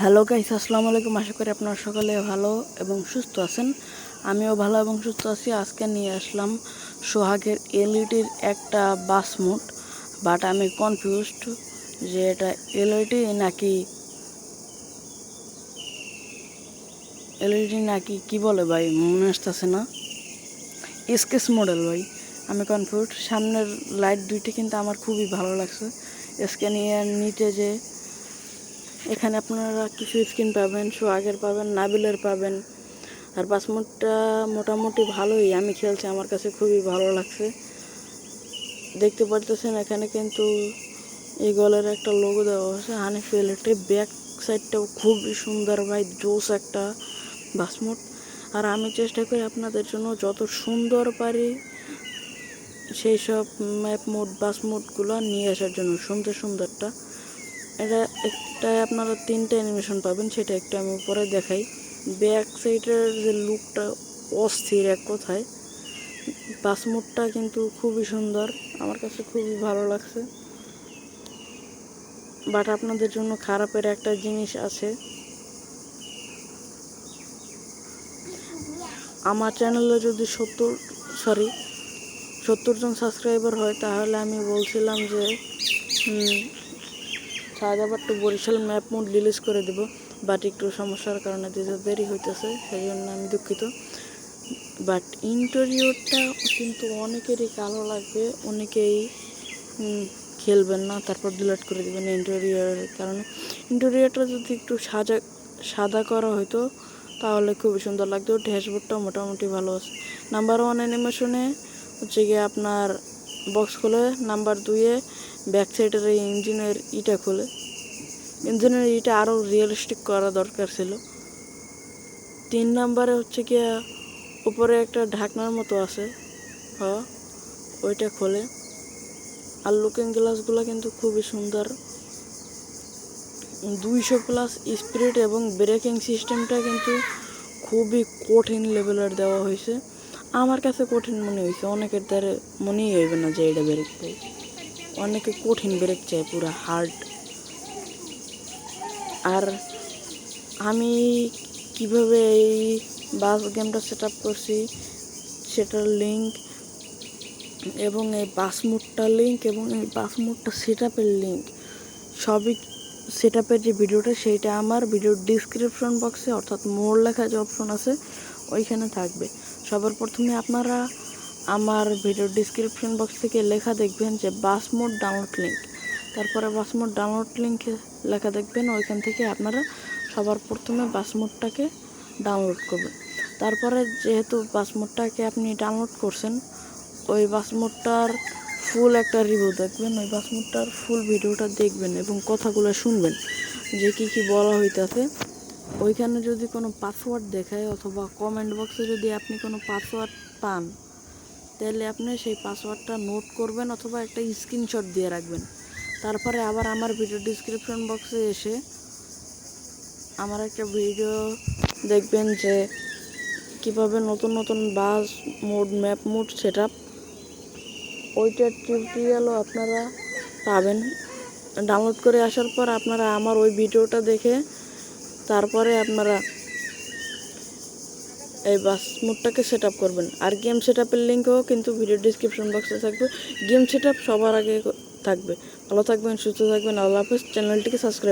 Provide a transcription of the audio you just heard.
Hello guys আসসালামু আলাইকুম। আশা করি আপনারা সকলে ভালো এবং সুস্থ আছেন। আমিও ভালো এবং সুস্থ আছি। আজকে নিয়ে আসলাম সোহাগের এলইডির একটা বাস মোড বাট আমি কনফিউজড যে এটা এলইডি নাকি এলইডি নাকি কি বলে ভাই? মনে আসতেছে না। স্কেচ মডেল ভাই। আমি কনফিউজ সামনের লাইট দুইটা কিন্তু আমার খুবই ভালো লাগছে। স্ক্যানিয়ার নিচে যে এখানে আপনারা কিছু স্কিন পাবেন সোহাগের পাবেন, নাবিলের পাবেন। আর পাসমোডটা মোটামুটি ভালোই, আমি খেলছি, আমার কাছে খুবই ভালো লাগছে। দেখতে পারতেছেন, এখানে কিন্তু এই গলের একটা লোগো দেওয়া হয়েছে হানিফ ইলেকট্রিক ব্যাক সাইডটাও খুবই সুন্দর ভাই, জোস একটা বাসমোড আর আমি চেষ্টা করি আপনাদের জন্য, যত সুন্দর পারি সেই সব ম্যাপ মোড বাস মোডগুলো নিয়ে আসার জন্য, সুন্দর সুন্দরটা। এটা একটা আপনারা তিনটে অ্যানিমেশন পাবেন, সেটা একটু আমি পরে দেখাই। ব্যাক সাইডের যে লুকটা অস্থির এক কথায়। বাস মোডটা কিন্তু খুবই সুন্দর, আমার কাছে খুবই ভালো লাগছে। বাট আপনাদের জন্য খারাপের একটা জিনিস আছে। আমার চ্যানেলে যদি সত্তর সরি সত্তর জন সাবস্ক্রাইবার হয়, তাহলে আমি বলছিলাম যে সাজাবার to Barishal map mod release করে দেব বাট একটু সমস্যার কারণে দিতে দেরি হইতেছে, সেই জন্য আমি দুঃখিত। বাট ইন্টেরিয়রটা কিন্তু অনেকেরই কালো লাগবে, অনেকেই খেলবেন না, তারপর ডিলিট করে দেবেন ইন্টেরিয়রের কারণে। ইন্টেরিয়রটা যদি একটু সাজা, সাদা করা হতো তাহলে খুবই সুন্দর লাগতো। ড্যাশবোর্ডটা মোটামুটি ভালো আছে। নাম্বার ওয়ান অ্যানিমেশনে হচ্ছে গিয়ে আপনার বক্স খুলে নাম্বার দুইয়ে ব্যাক সাইডের এই ইঞ্জিনের ইটা খুলে। ইঞ্জিনের ইটা আরও রিয়েলিস্টিক করা দরকার ছিল। তিন নাম্বারে হচ্ছে গিয়া উপরে একটা ঢাকনার মতো আছে। ওইটা খোলে। আর লুকিং গ্লাসগুলো কিন্তু খুবই সুন্দর। দুইশো প্লাস স্পিরিট এবং ব্রেকিং সিস্টেমটা কিন্তু খুবই কঠিন লেভেলের দেওয়া হয়েছে। আমার কাছে কঠিন মনে হয়েছে অনেকের দ্বারা মনেই হইবে না যে এটা ব্রেক দেয় অনেকে কঠিন ব্রেক চায়, পুরো হার্ড আর আমি কীভাবে এই বাস গেমটা সেট আপ করছি, সেটার লিঙ্ক এবং এই বাস মোডটার লিঙ্ক এবং এই বাস মোডটা সেট আপের লিঙ্ক সবই সেট আপের যে ভিডিওটা সেইটা আমার ভিডিওর ডিসক্রিপশন বক্সে অর্থাৎ মোর লেখা যে অপশন আছে, ওইখানে থাকবে। সবার প্রথমে আপনারা আমার ভিডিও ডিসক্রিপশন বক্স থেকে লেখা দেখবেন যে বাস মোড ডাউনলোড লিঙ্ক তারপরে বাস মোড ডাউনলোড লিঙ্কে লেখা দেখবেন, ওইখান থেকে আপনারা সবার প্রথমে বাস মোডটাকে ডাউনলোড করবেন। তারপরে যেহেতু বাস মোডটাকে আপনি ডাউনলোড করছেন, ওই বাস মোডটার ফুল একটা রিভিউ দেখবেন, ওই বাস মোডটার ফুল ভিডিওটা দেখবেন এবং কথাগুলো শুনবেন যে কি কি বলা হইতাছে। ওইখানে যদি কোনো পাসওয়ার্ড দেখায় অথবা কমেন্ট বক্সে যদি আপনি কোনো পাসওয়ার্ড পান, তাহলে আপনি সেই পাসওয়ার্ডটা নোট করবেন অথবা একটা স্ক্রিনশট দিয়ে রাখবেন। তারপরে আবার আমার ভিডিও ডিসক্রিপশন বক্সে এসে আমার একটা ভিডিও দেখবেন যে কীভাবে নতুন নতুন bus mod map mod set up ওইটার টিউটোরিয়ালও আপনারা পাবেন। ডাউনলোড করে আসার পর আপনারা আমার ওই ভিডিওটা দেখে তারপরে আপনারা এই বাস মোডটাকে সেট আপ করবেন। আর গেম সেট আপের লিঙ্কও কিন্তু ভিডিও ডিসক্রিপশন বক্সে থাকবে। গেম সেট আপ সবার আগে থাকবে। ভালো থাকবেন, সুস্থ থাকবেন, আল্লাহ হাফেজ। চ্যানেলটিকে সাবস্ক্রাইব